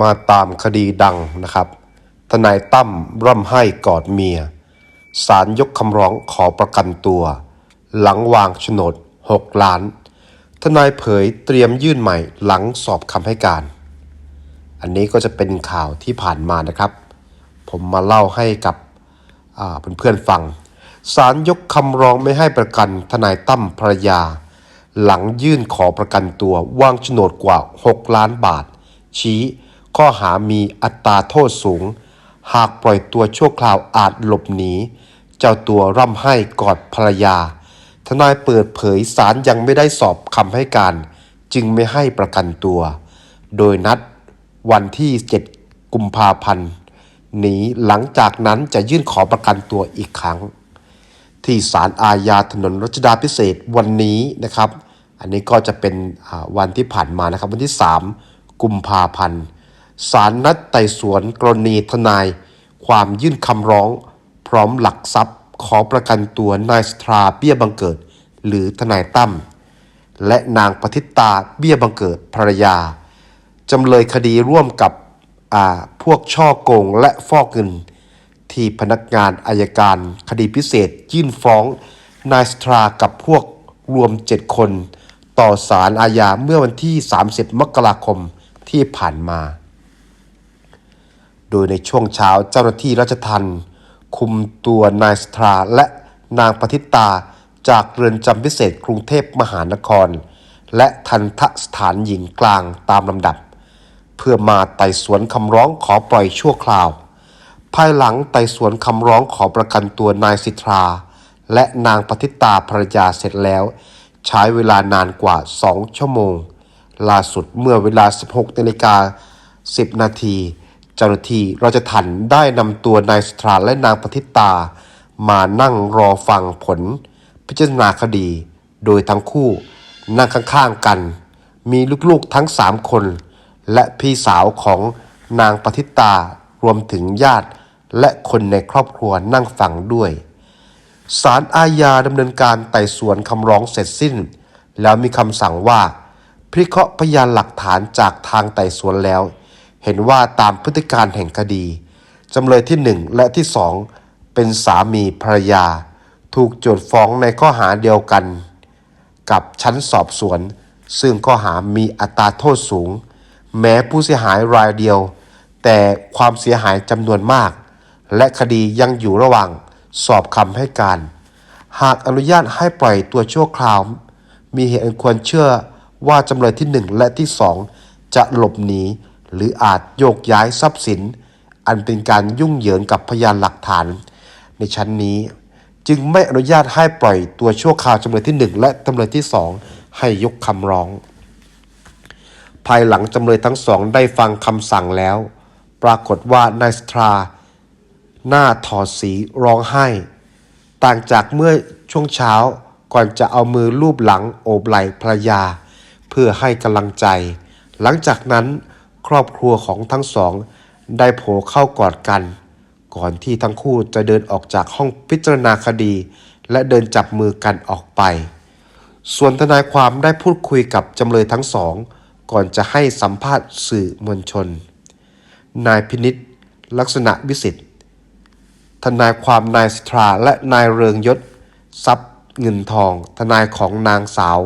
มาตามคดีดังนะครับ ทนายตั้มร่ำไห้กอดเมีย ศาลยกคำร้องขอประกันตัว หลังวางโฉนด 6 ล้าน ทนายเผยเตรียมยื่นใหม่หลังสอบคำให้การ อันนี้ก็จะเป็นข่าวที่ผ่านมานะครับ ผมมาเล่าให้กับอ่าเพื่อนๆฟัง ศาลยกคำร้องไม่ให้ประกันทนายตั้มภรรยา หลังยื่นขอประกันตัววางโฉนดกว่า 6 ล้านบาท ชี้ ข้อหามีอัตราโทษสูง หากปล่อยตัวชั่วคราวอาจหลบหนี เจ้าตัวร่ำไห้กอดภรรยา ทนายเปิดเผยศาลยังไม่ได้สอบคำให้การ จึงไม่ให้ประกันตัว โดยนัดวันที่ 7 กุมภาพันธ์นี้หลังจากนั้นจะยื่นขอประกันตัวอีกครั้ง ที่ศาลอาญาถนนรัชดาพิเศษวันนี้นะครับ อันนี้ก็จะเป็นวันที่ผ่านมานะครับ วันที่ 3 กุมภาพันธ์ ศาลนัดไต่สวนกรณีทนาย ความยื่นคำร้อง พร้อมหลักทรัพย์ ขอประกันตัวนายสตราเบี้ยบังเกิด หรือทนายตั้มและนางปฏิตาเบี้ยบังเกิดภรรยา จำเลยคดีร่วมกับพวกช่อโกงและฟอกเงิน ที่พนักงานอายการคดีพิเศษยื่นฟ้องนายสตรากับพวกรวม 7 คน ต่อศาลอาญาเมื่อวันที่ 30 มกราคมที่ผ่านมา โดยในช่วงเช้าเจ้าหน้าที่ราชทัณฑ์คุมตัวนายสตราและนางปฏิตาจากเรือนจำพิเศษกรุงเทพมหานคร และทันทสถานหญิงกลางตามลำดับ เพื่อมาไต่สวนคำร้องขอปล่อยชั่วคราว ภายหลังไต่สวนคำร้องขอประกันตัวนายสิทธาและนางปฏิตาภรรยาเสร็จแล้ว ใช้เวลานานกว่า 2 ชั่วโมง ล่าสุดเมื่อเวลา 16นาฬิกา10 นาที จ้าหน้าที่ราชทัณฑ์ได้นำตัวนายสิทธาและนางปฏิตา มานั่งรอฟังผล พิจารณาคดี โดยทั้งคู่นั่งข้างๆกัน มีลูกๆทั้ง3คน และพี่สาวของนางปฏิตารวมถึงญาติและคนในครอบครัวนั่งฟังด้วยศาลอาญาดำเนินการไต่สวนคำร้องเสร็จสิ้น แล้วมีคำสั่งว่า พิเคราะห์พยานหลักฐานจากทางไต่สวนแล้ว เห็นว่าตามพฤติการแห่งคดี จำเลยที่หนึ่งและที่สองเป็นสามีภรรยา ถูกโจทฟ้องในข้อหาเดียวกัน กับชั้นสอบสวน ซึ่งข้อหามีอัตราโทษสูง แม้ผู้เสียหายรายเดียว แต่ความเสียหายจำนวนมาก และคดียังอยู่ระหว่างสอบคำให้การ หากอนุญาตให้ปล่อยตัวชั่วคราว มีเหตุอันควรเชื่อว่าจำเลยที่หนึ่งและที่สองจะหลบหนี หรืออาจโยกย้ายทรัพย์สิน อันเป็นการยุ่งเหยิงกับพยานหลักฐาน ในชั้นนี้ จึงไม่อนุญาตให้ปล่อยตัวชั่วคราวจำเลยที่หนึ่งและจำเลยที่สองให้ยกคำร้อง ภายหลังจำเลยทั้งสองได้ฟังคำสั่งแล้ว ปรากฏว่านายสตรา หน้าถอดสีร้องไห้ ต่างจากเมื่อช่วงเช้าก่อนจะเอามือลูบหลังโอบไหล่ภรรยา เพื่อให้กำลังใจ หลังจากนั้น ครอบครัวของทั้งสอง ได้โผล่เข้ากอดกัน ก่อนที่ทั้งคู่จะเดินออกจากห้องพิจารณาคดี และเดินจับมือกันออกไป ส่วนทนายความได้พูดคุยกับจำเลยทั้งสอง ก่อนจะให้สัมภาษณ์สื่อมวลชน นายพินิษลักษณะวิสิทธิ์ทนายความนายสตราและนายเรืองยศทรัพย์เงินทอง ทนายของนางสาว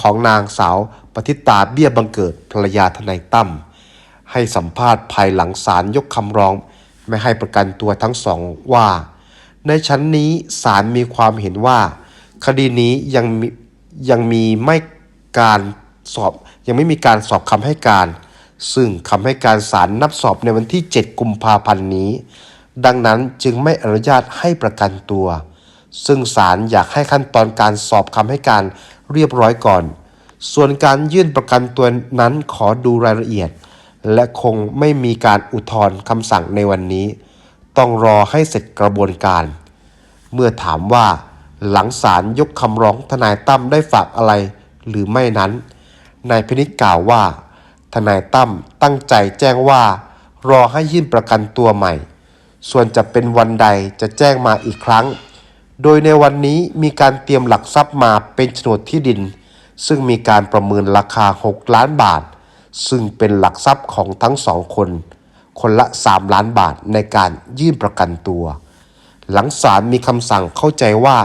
ของนางสาว ปฏิตาเบี้ยบังเกิดภรรยาทนายตั้มให้สัมภาษณ์ภายหลังศาลยกคำร้อง ไม่ให้ประกันตัวทั้งสองว่า ในชั้นนี้ศาลมีความเห็นว่า คดีนี้ยังมียังมีไม่การสอบยังไม่มีการสอบคำให้การ ซึ่งคำให้การศาลนับสอบในวันที่ 7 กุมภาพันธ์นี้ ดังนั้นจึงไม่อนุญาตให้ประกันตัว ซึ่งศาลอยากให้ขั้นตอนการสอบคำให้การเรียบร้อยก่อน ส่วนการยื่นประกันตัวนั้นขอดูรายละเอียด และคงไม่มีการอุทธรณ์คำสั่งในวันนี้ ต้องรอให้เสร็จกระบวนการ เมื่อถามว่าหลังศาลยกคำร้องทนายตั้มได้ฝากอะไรหรือไม่นั้น นายพินิจกล่าวว่า ทนายตั้มตั้งใจแจ้งว่า รอให้ยื่นประกันตัวใหม่ ส่วนจะเป็นวันใดจะแจ้งมาอีกครั้ง โดยในวันนี้มีการเตรียมหลักทรัพย์มาเป็นโฉนดที่ดิน ซึ่งมีการประเมินราคา 6 ล้านบาท ซึ่งเป็นหลักทรัพย์ของทั้งสองคน คนละ 3 ล้านบาทในการยื่นประกันตัว หลังศาลมีคำสั่งเข้าใจว่า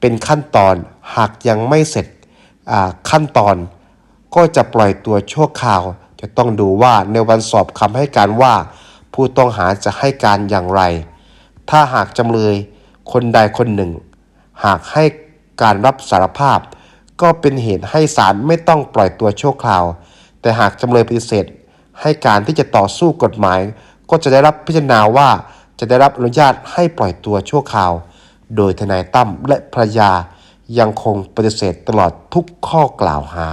เป็นขั้นตอนหากยังไม่เสร็จอ่าขั้นตอนก็จะปล่อยตัวชั่วคราว จะต้องดูว่าในวันสอบคำให้การว่า ผู้ต้องหาจะให้การอย่างไร ถ้าหากจำเลยคนใดคนหนึ่ง หากให้การรับสารภาพ ก็เป็นเหตุให้ศาลไม่ต้องปล่อยตัวชั่วคราว แต่หากจำเลยปฏิเสธ ให้การที่จะต่อสู้กฎหมาย ก็จะได้รับพิจารณาว่าจะได้รับอนุญาตให้ปล่อยตัวชั่วคราว โดยทนายตั้มและภรรยายังคงปฏิเสธตลอดทุกข้อกล่าวหา